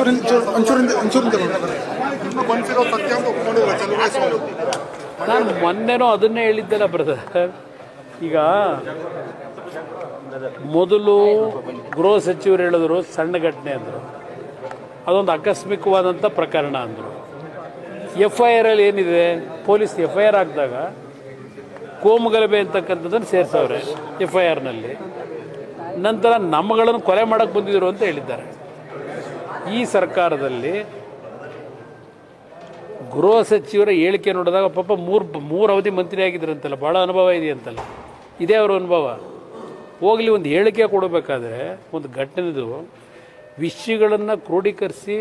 ಒಂಚೂರಿಂದ ನಾನು ಮೊನ್ನೆನೋ ಅದನ್ನೇ ಹೇಳಿದ್ದೆಲ್ಲ ಬ್ರದರ್ ಈಗ ಮೊದಲು ಗೃಹ ಸಚಿವರು ಹೇಳಿದ್ರು, ಸಣ್ಣ ಘಟನೆ ಅಂದರು. ಅದೊಂದು ಆಕಸ್ಮಿಕವಾದಂಥ ಪ್ರಕರಣ ಅಂದರು. ಎಫ್ ಐ ಆರಲ್ಲಿ ಏನಿದೆ, ಪೊಲೀಸ್ ಎಫ್ ಐ ಆರ್ ಹಾಕಿದಾಗ ಕೋಮುಗಲಭೆ ಅಂತಕ್ಕಂಥದ್ದನ್ನು ಸೇರಿಸವ್ರೆ ಎಫ್ ಐ ಆರ್ನಲ್ಲಿ ನಂತರ ನಮ್ಮಗಳನ್ನು ಕೊಲೆ ಮಾಡೋಕ್ಕೆ ಬಂದಿದ್ರು ಅಂತ ಹೇಳಿದ್ದಾರೆ. ಈ ಸರ್ಕಾರದಲ್ಲಿ ಗೃಹ ಸಚಿವರ ಹೇಳಿಕೆ ನೋಡಿದಾಗ ಪಾಪ ಮೂರು ಮೂರು ಅವಧಿ ಮಂತ್ರಿ ಆಗಿದ್ರಂತಲ್ಲ ಭಾಳ ಅನುಭವ ಇದೆಯಂತಲ್ಲ ಇದೇ ಅವರ ಅನುಭವ. ಹೋಗಲಿ ಒಂದು ಹೇಳಿಕೆ ಕೊಡಬೇಕಾದ್ರೆ, ಒಂದು ಘಟನೆದು ವಿಷಯಗಳನ್ನು ಕ್ರೋಢೀಕರಿಸಿ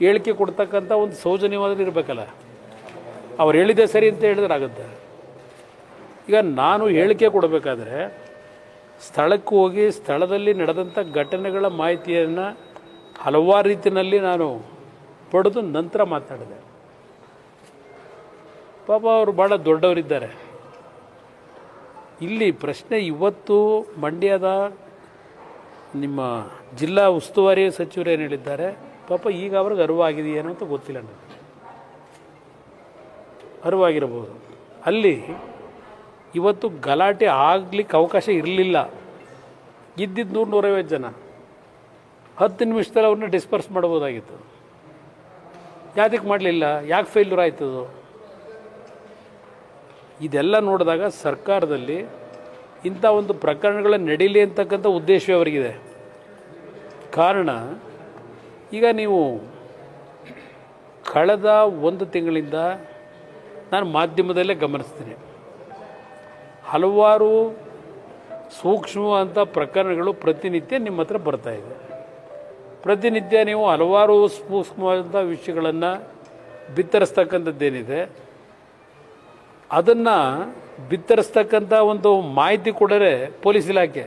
ಹೇಳಿಕೆ ಕೊಡ್ತಕ್ಕಂಥ ಒಂದು ಸೌಜನ್ಯವಾದರೂ ಇರಬೇಕಲ್ಲ. ಅವ್ರು ಹೇಳಿದೆ ಸರಿ ಅಂತ ಹೇಳಿದ್ರೆ ಆಗುತ್ತೆ. ಈಗ ನಾನು ಹೇಳಿಕೆ ಕೊಡಬೇಕಾದ್ರೆ, ಸ್ಥಳಕ್ಕೆ ಹೋಗಿ ಸ್ಥಳದಲ್ಲಿ ನಡೆದಂಥ ಘಟನೆಗಳ ಮಾಹಿತಿಯನ್ನು ಹಲವಾರು ರೀತಿಯಲ್ಲಿ ನಾನು ಪಡೆದು ನಂತರ ಮಾತಾಡಿದೆ. ಪಾಪ ಅವರು ಭಾಳ ದೊಡ್ಡವರಿದ್ದಾರೆ. ಇಲ್ಲಿ ಪ್ರಶ್ನೆ ಇವತ್ತು ಮಂಡ್ಯದ ನಿಮ್ಮ ಜಿಲ್ಲಾ ಉಸ್ತುವಾರಿ ಸಚಿವರು ಏನು ಹೇಳಿದ್ದಾರೆ? ಪಾಪ ಈಗ ಅವ್ರಿಗೆ ಅರಿವಾಗಿದೆಯೇನೋ ಅಂತ ಗೊತ್ತಿಲ್ಲ ನನಗೆ. ಅರಿವಾಗಿರಬಹುದು. ಅಲ್ಲಿ ಇವತ್ತು ಗಲಾಟೆ ಆಗಲಿಕ್ಕೆ ಅವಕಾಶ ಇರಲಿಲ್ಲ. ಇದ್ದಿದ್ದು ನೂರು ನೂರೈವತ್ತು ಜನ. ಹತ್ತು ನಿಮಿಷದಲ್ಲಿ ಅವ್ರನ್ನ ಡಿಸ್ಪರ್ಸ್ ಮಾಡ್ಬೋದಾಗಿತ್ತು ಯಾತಕ್ಕೆ ಮಾಡಲಿಲ್ಲ? ಯಾಕೆ ಫೇಲ್ಯೂರ್ ಆಯ್ತದು ಇದೆಲ್ಲ ನೋಡಿದಾಗ ಸರ್ಕಾರದಲ್ಲಿ ಇಂಥ ಒಂದು ಪ್ರಕರಣಗಳ ನಡೀಲಿ ಅಂತಕ್ಕಂಥ ಉದ್ದೇಶವೇ ಅವರಿಗಿದೆ. ಕಾರಣ, ಈಗ ನೀವು ಕಳೆದ ಒಂದು ತಿಂಗಳಿಂದ ನಾನು ಮಾಧ್ಯಮದಲ್ಲೇ ಗಮನಿಸ್ತೀನಿ. ಹಲವಾರು ಸೂಕ್ಷ್ಮವಾದಂಥ ಪ್ರಕರಣಗಳು ಪ್ರತಿನಿತ್ಯ ನಿಮ್ಮ ಹತ್ರ ಬರ್ತಾಯಿದೆ ಪ್ರತಿನಿತ್ಯ ನೀವು ಹಲವಾರು ಸೂಕ್ಷ್ಮವಾದಂಥ ವಿಷಯಗಳನ್ನು ಬಿತ್ತರಿಸ್ತಕ್ಕಂಥದ್ದೇನಿದೆ. ಅದನ್ನು ಬಿತ್ತರಿಸ್ತಕ್ಕಂಥ ಒಂದು ಮಾಹಿತಿ ಕೊಡರೆ ಪೊಲೀಸ್ ಇಲಾಖೆ,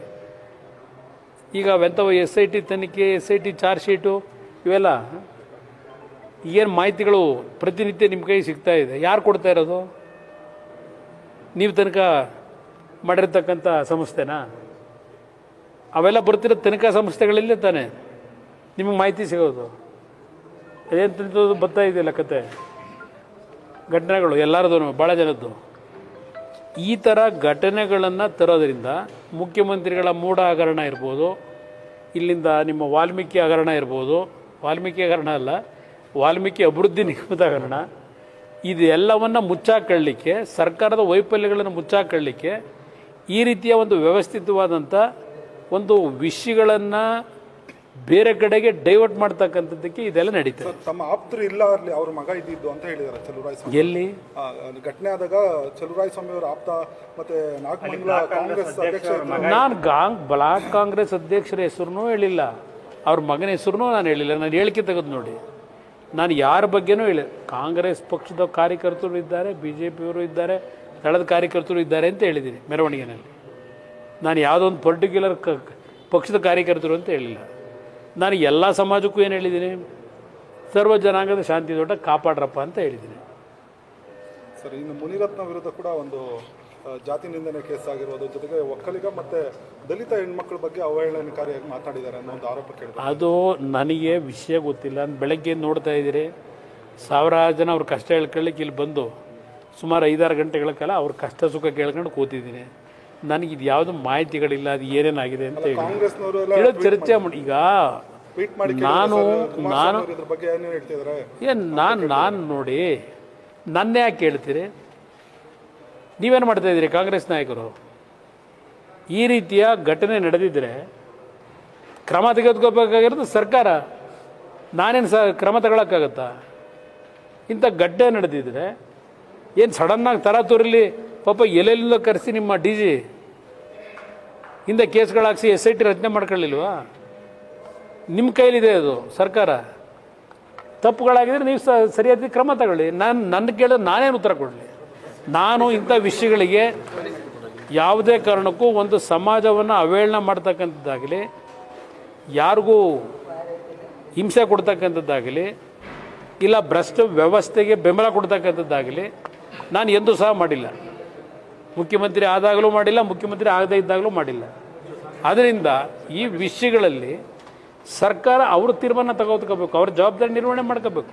ಈಗ ಅವೆಂಥವು ಎಸ್ ಐ ಟಿ ತನಿಖೆ S I T charge sheet, ಇವೆಲ್ಲ ಏನು ಮಾಹಿತಿಗಳು ಪ್ರತಿನಿತ್ಯ ನಿಮ್ಮ ಕೈ ಸಿಗ್ತಾ ಇದೆ? ಯಾರು ಕೊಡ್ತಾ ಇರೋದು? ನೀವು ತನಕ ಮಾಡಿರ್ತಕ್ಕಂಥ ಸಂಸ್ಥೆನಾ? ಅವೆಲ್ಲ ಬರ್ತಿರೋ ತನಿಖಾ ಸಂಸ್ಥೆಗಳಲ್ಲೇ ತಾನೆ? ನಿಮಗೆ ಮಾಹಿತಿ ಸಿಗೋದು. ಏನು ತಿಳಿದು ಬರ್ತಾ ಇದೆಯಲ್ಲ ಕತೆ? ಘಟನೆಗಳು ಎಲ್ಲರದು ಭಾಳ ಜನದ್ದು. ಈ ಥರ ಘಟನೆಗಳನ್ನು ತರೋದರಿಂದ ಮುಖ್ಯಮಂತ್ರಿಗಳ ಮೂಢ ಹಗರಣ ಇರ್ಬೋದು, ಇಲ್ಲಿಂದ ನಿಮ್ಮ ವಾಲ್ಮೀಕಿ ಹಗರಣ ಇರ್ಬೋದು. ವಾಲ್ಮೀಕಿ ಹಗರಣ ಅಲ್ಲ, ವಾಲ್ಮೀಕಿ ಅಭಿವೃದ್ಧಿ ನಿಗಮದ ಹಗರಣ. ಇದೆಲ್ಲವನ್ನು ಮುಚ್ಚಾಕೊಳ್ಳಿಕ್ಕೆ, ಸರ್ಕಾರದ ವೈಫಲ್ಯಗಳನ್ನು ಮುಚ್ಚಾಕೊಳ್ಳಿಕ್ಕೆ ಈ ರೀತಿಯ ಒಂದು ವ್ಯವಸ್ಥಿತವಾದಂಥ ಒಂದು ವಿಷಯಗಳನ್ನು ಬೇರೆ ಕಡೆಗೆ ಡೈವರ್ಟ್ ಮಾಡ್ತಕ್ಕಂಥದ್ದಕ್ಕೆ ಇದೆಲ್ಲ ನಡೀತದೆ ತಮ್ಮ ಆಪ್ತರು ಇಲ್ಲ ಅಲ್ಲಿ ಅವ್ರ ಮಗ ಇದ್ದಿದ್ದು ಅಂತ ಹೇಳಿದ್ದಾರೆ ಚಲುರಾಯ್ ಸ್ವಾಮಿ. ಎಲ್ಲಿ? ಆ, ಘಟನೆ ಆದಾಗ ಚಲುರಾಯ್ ಸ್ವಾಮಿ ಅವರ ಆಪ್ತ ಮತ್ತೆ ನಾಗಮಂಗಲ ಕಾಂಗ್ರೆಸ್ ಅಧ್ಯಕ್ಷ ನಾನು ಗಾಂಗ್ ಬ್ಲಾಕ್ ಕಾಂಗ್ರೆಸ್ ಅಧ್ಯಕ್ಷರ ಹೆಸರು ಹೇಳಿಲ್ಲ. ಅವ್ರ ಮಗನ ಹೆಸರು ನಾನು ಹೇಳಿಲ್ಲ. ನಾನು ಹೇಳಿಕೆ ತೆಗೆದು ನೋಡಿ. ನಾನು ಯಾರ ಬಗ್ಗೆನೂ ಹೇಳಿ. ಕಾಂಗ್ರೆಸ್ ಪಕ್ಷದ ಕಾರ್ಯಕರ್ತರು ಇದ್ದಾರೆ ಬಿ ಜೆ ಪಿಯವರು ಇದ್ದಾರೆ ದಳದ ಕಾರ್ಯಕರ್ತರು ಇದ್ದಾರೆ ಅಂತ ಹೇಳಿದ್ದೀನಿ ಮೆರವಣಿಗೆನಲ್ಲಿ. ನಾನು ಯಾವುದೊಂದು ಪರ್ಟಿಕ್ಯುಲರ್ ಕ ಪಕ್ಷದ ಕಾರ್ಯಕರ್ತರು ಅಂತ ಹೇಳಿಲ್ಲ. ನಾನು ಎಲ್ಲ ಸಮಾಜಕ್ಕೂ ಏನು ಹೇಳಿದ್ದೀನಿ? ಸರ್ವ ಜನಾಂಗದ ಶಾಂತಿ ದೊಡ್ಡ ಕಾಪಾಡ್ರಪ್ಪ ಅಂತ ಹೇಳಿದ್ದೀನಿ. ಸರ್ ಇನ್ನು ಮುನಿರತ್ನ ವಿರುದ್ಧ ಕೂಡ ಒಂದು ಜಾತಿ ನಿಂದನೆ ಕೇಸ್ ಆಗಿರೋದು ಜೊತೆಗೆ ಒಕ್ಕಲಿಗ ಮತ್ತೆ ದಲಿತ ಹೆಣ್ಮಕ್ಳ ಬಗ್ಗೆ ಅವಹೇಳನಕಾರಿಯಾಗಿ ಮಾತಾಡಿದ್ದಾರೆ ಅನ್ನೋ ಒಂದು ಆರೋಪ ಕೇಳಿದ್ರು ಅದು ನನಗೆ ವಿಷಯ ಗೊತ್ತಿಲ್ಲ. ನಾನು ಬೆಳಗ್ಗೆ ನೋಡ್ತಾ ಇದ್ದೀರಿ? ಸಾವಿರಾರು ಜನ ಅವ್ರ ಕಷ್ಟ ಹೇಳ್ಕೊಳ್ಳಿಕ್ಕೆ ಇಲ್ಲಿ ಬಂದು ಸುಮಾರು ಐದಾರು ಗಂಟೆಗಳ ಕಾಲ ಅವ್ರ ಕಷ್ಟ ಸುಖ ಕೇಳ್ಕೊಂಡು ಕೂತಿದ್ದೀನಿ. ನನಗೆ ಇದು ಯಾವುದು ಮಾಹಿತಿಗಳಿಲ್ಲ ಅದು ಏನೇನಾಗಿದೆ ಅಂತ ಹೇಳಿ. ಚರ್ಚೆ ಮಾಡಿ ಈಗ ಟ್ವೀಟ್ ಮಾಡಿ ನಾನು ನಾನು ಇದ್ರ ಬಗ್ಗೆ ಏನೇನು ಹೇಳ್ತಿದ್ದಾರೆ ಏನು ನಾನು ನಾನು ನೋಡಿ ನನ್ನ ಯಾಕೆ ಕೇಳ್ತೀರಿ? ನೀವೇನು ಮಾಡ್ತಾ ಇದ್ದೀರಿ ಕಾಂಗ್ರೆಸ್ ನಾಯಕರು? ಈ ರೀತಿಯ ಘಟನೆ ನಡೆದಿದ್ದರೆ ಕ್ರಮ ತೆಗೆದುಕೋಬೇಕಾಗಿರೋದು ಸರ್ಕಾರ. ನಾನೇನು ಸ ಕ್ರಮ ತಗೊಳಕ್ಕಾಗತ್ತಾ? ಇಂಥ ಗಡ್ಡೆ ನಡೆದಿದ್ರೆ ಏನು ಸಡನ್ನಾಗಿ ತರಾತುರಿಲಿ ಪಾಪ ಎಲ್ಲೆಲ್ಲೋ ಕರೆಸಿ ನಿಮ್ಮ ಡಿ ಜಿ ಹಿಂದೆ ಕೇಸ್ಗಳಾಕ್ಸಿ ಎಸ್ ಐ ಟಿ ರಚನೆ ಮಾಡ್ಕೊಳ್ಳಿಲ್ವಾ? ನಿಮ್ಮ ಕೈಲಿದೆ ಅದು, ಸರ್ಕಾರ. ತಪ್ಪುಗಳಾಗಿದ್ರೆ ನೀವು ಸರಿಯಾದ ಕ್ರಮ ತಗೊಳ್ಳಿ. ನಾನು ನನ್ನ ಕೇಳಿದ್ರೆ ನಾನೇನು ಉತ್ತರ ಕೊಡಲಿ? ನಾನು ಇಂಥ ವಿಷಯಗಳಿಗೆ ಯಾವುದೇ ಕಾರಣಕ್ಕೂ ಒಂದು ಸಮಾಜವನ್ನು ಅವೇಳನ ಮಾಡ್ತಕ್ಕಂಥದ್ದಾಗಲಿ, ಯಾರಿಗೂ ಹಿಂಸೆ ಕೊಡ್ತಕ್ಕಂಥದ್ದಾಗಲಿ, ಇಲ್ಲ ಭ್ರಷ್ಟ ವ್ಯವಸ್ಥೆಗೆ ಬೆಂಬಲ ಕೊಡ್ತಕ್ಕಂಥದ್ದಾಗಲಿ, ನಾನು ಎಂದೂ ಸಹ ಮಾಡಿಲ್ಲ. ಮುಖ್ಯಮಂತ್ರಿ ಆದಾಗಲೂ ಮಾಡಿಲ್ಲ, ಮುಖ್ಯಮಂತ್ರಿ ಆಗದೇ ಇದ್ದಾಗಲೂ ಮಾಡಿಲ್ಲ. ಅದರಿಂದ ಈ ವಿಷಯಗಳಲ್ಲಿ ಸರ್ಕಾರ ಅವ್ರ ತೀರ್ಮಾನ ತಗೋತ್ಕೋಬೇಕು ಅವ್ರ ಜವಾಬ್ದಾರಿ ನಿರ್ವಹಣೆ ಮಾಡ್ಕೋಬೇಕು.